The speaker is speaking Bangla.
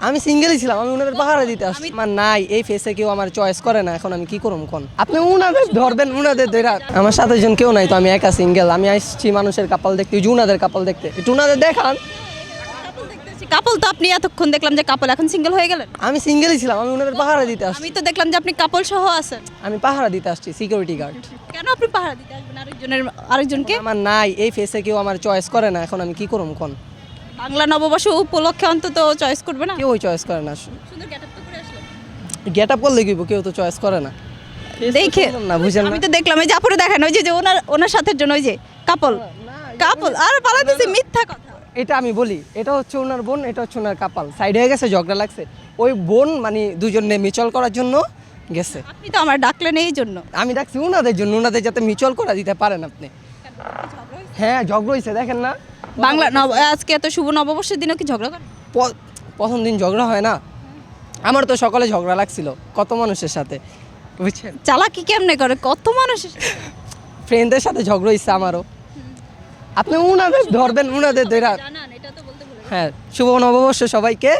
আমি সিঙ্গেলই ছিলাম আমি উনাদের পাহারা দিতে আসছি। আমার নাই এই ফেসে কেউ আমার চয়েস করে না এখন আমি কি করুম কোন? আপনি উনাদের ধরবেন উনাদের ধরা আমার সাথে জন কেউ নাই তো আমি একা সিঙ্গেল আমি আসছি মানুষের কাপাল দেখতে উনাদের কাপাল দেখতে। একটু উনাদের দেখান। কাপল তো আপনি এতক্ষণ দেখলাম যে কাপল এখন সিঙ্গেল হয়ে গেলেন। আমি সিঙ্গেলই ছিলাম আমি উনাদের পাহারা দিতে আসছি। আমি তো দেখলাম যে আপনি কাপল সহ আছেন। আমি পাহারা দিতে আসছি সিকিউরিটি গার্ড কেন আপনি পাহারা দিতে আসবেন আরেকজনের আরেকজনকে? আমার নাই এই ফেসে কেউ আমার চয়েস করে না এখন আমি কি করুম কোন? বাংলা নববর্ষ উপলক্ষে অন্তত চয়েস করবে না? কেউ চয়েস করে না গেট আপ করলে কিবো কেউ তো চয়েস করে না। দেখে না, বুঝেন আমি তো দেখলাম এই যে আপুরে দেখেন ওই যে যে ওনার ওনার সাথের জন্য ওই যে কাপল কাপল আর পালাতেছে মিথ্যা কথা। এটা আমি বলি এটা হচ্ছে ওনার বোন এটা হচ্ছে ওনার কাপাল সাইড হয়ে গেছে ঝগড়া লাগছে। ওই বোন মানে দুজন দুজনে মিচল করার জন্য গেছে। আপনি তো আমার ডাকলেন এই জন্য। আমি ডাকছি ওনাদের জন্য ওনাদের যাতে মিচল করা দিতে পারেন আপনি। হ্যাঁ ঝগড়া হয়েছে দেখেন না। বাংলা নব আজকে এত শুভ নববর্ষের দিনও কি ঝগড়া করে? প্রথম দিন ঝগড়া হয় না। আমার তো সকালে ঝগড়া লাগছিল কত মানুষের সাথে বুঝছেন? চালাকি কেমনে করে? কত মানুষ ফ্রেন্ডদের সাথে ঝগড়া হয়েছে আমারও। আপনি উনাদের ধরবেন উনাদের ধরা জানান এটা তো বলতে ভুলে হ্যাঁ শুভ নববর্ষ সবাইকে।